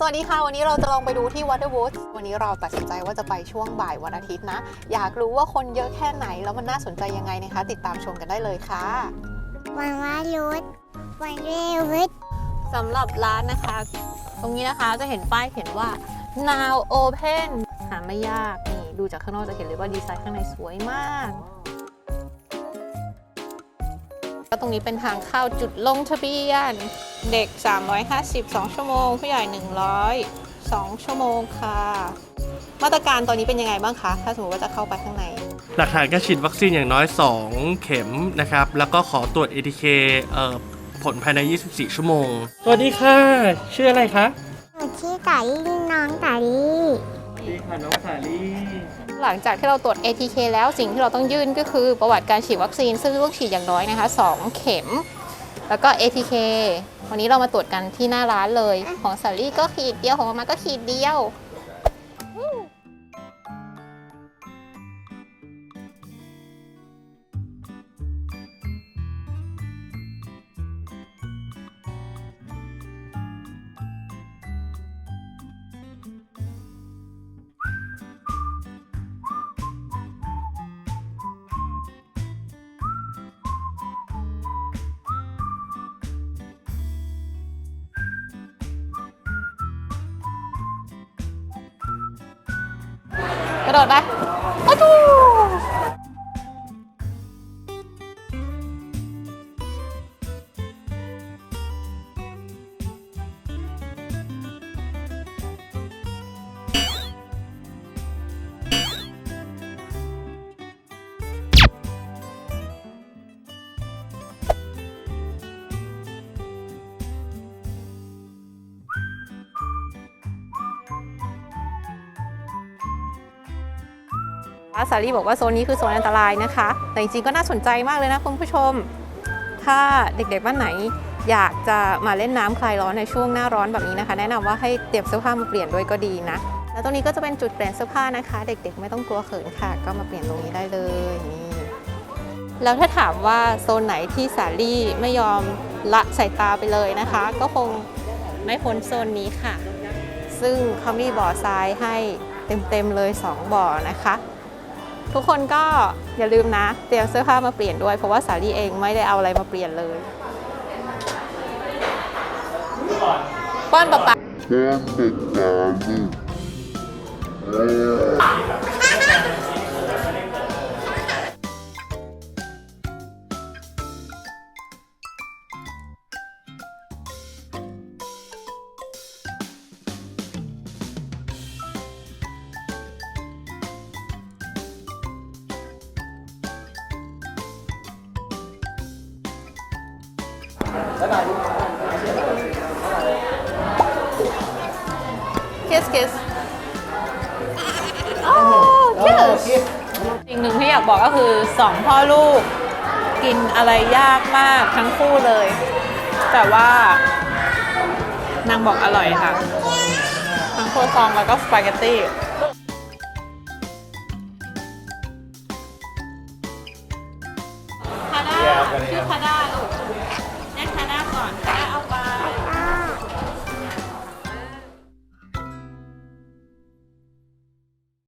สวัสดีค่ะ วันนี้เราจะลองไปดูที่ Waterwood วันนี้เราตัดสินใจว่าจะไปช่วงบ่ายวันอาทิตย์นะ อยากรู้ว่าคนเยอะแค่ไหน แล้วมันน่าสนใจยังไงนะคะ ติดตามชมกันได้เลยค่ะ วันวารุษวันเรวุฒสำหรับร้านนะคะ ตรงนี้นะคะจะเห็นป้ายเขียนว่า now open หาไม่ยากนี่ดูจากข้างนอกจะเห็นเลยว่าดีไซน์ข้างในสวยมากก็ ตรงนี้เป็นทางเข้าจุดลงทะเบียน เด็ก 350 2 ชั่วโมง ผู้ใหญ่ 100 2 ชั่วโมงค่ะ มาตรการตอนนี้เป็นยังไงบ้างคะ ถ้าสมมติว่าจะเข้าไปข้างใน หลักฐานการฉีดวัคซีนอย่างน้อย 2 เข็มนะครับ แล้วก็ขอตรวจ ATK เอ่อผลภายใน 24 ชั่วโมง สวัสดีค่ะ ชื่ออะไรคะหนูชื่อตาลี่น้องตาลี่สวัสดีค่ะน้องสาลี หลังจากที่เราตรวจ ATK แล้วสิ่งที่เราต้องยื่นก็คือประวัติการฉีดวัคซีน ซึ่งต้องฉีดอย่างน้อยนะคะ 2 เข็ม แล้วก็ ATK วันนี้เรามาตรวจกันที่หน้าร้านเลย ของสาลี่ก็ขีดเดียวของมามาก็ขีดเดียว กระโดดไปโอ้ทู วทูสาลี่บอกว่าโซนนี้คือโซนอันตรายนะคะ แต่จริงๆก็น่าสนใจมากเลยนะคุณผู้ชม ถ้าเด็กๆบ้านไหนอยากจะมาเล่นน้ำคลายร้อนในช่วงหน้าร้อนแบบนี้นะคะ แนะนำว่าให้เตรียมเสื้อผ้ามาเปลี่ยนด้วยก็ดีนะ แล้วตรงนี้ก็จะเป็นจุดเปลี่ยนเสื้อผ้านะคะ เด็กๆ ไม่ต้องกลัวเขินค่ะ ก็มาเปลี่ยนตรงนี้ได้เลยนี่แล้วถ้าถามว่าโซนไหนที่สาลี่ไม่ยอมละสายตาไปเลยนะคะ ก็คงไม่พ้นโซนนี้ค่ะ ซึ่งเขามีบ่อทรายให้เต็มๆเลย 2 บ่อนะคะ ทุกคนก็อย่าลืมนะ เตรียมเสื้อผ้ามาเปลี่ยนด้วย เพราะว่าสาลี่เองไม่ได้เอาอะไรมาเปลี่ยนเลย ป้อนป๊าป๊า kiss kiss โอ้ kiss สิ่งหนึ่งที่อยากบอกก็คือสองพ่อลูก กินอะไรยากมากทั้งคู่เลย แต่ว่านางบอกอร่อยค่ะ ทั้งโคซองแล้วก็สปาเกตตี้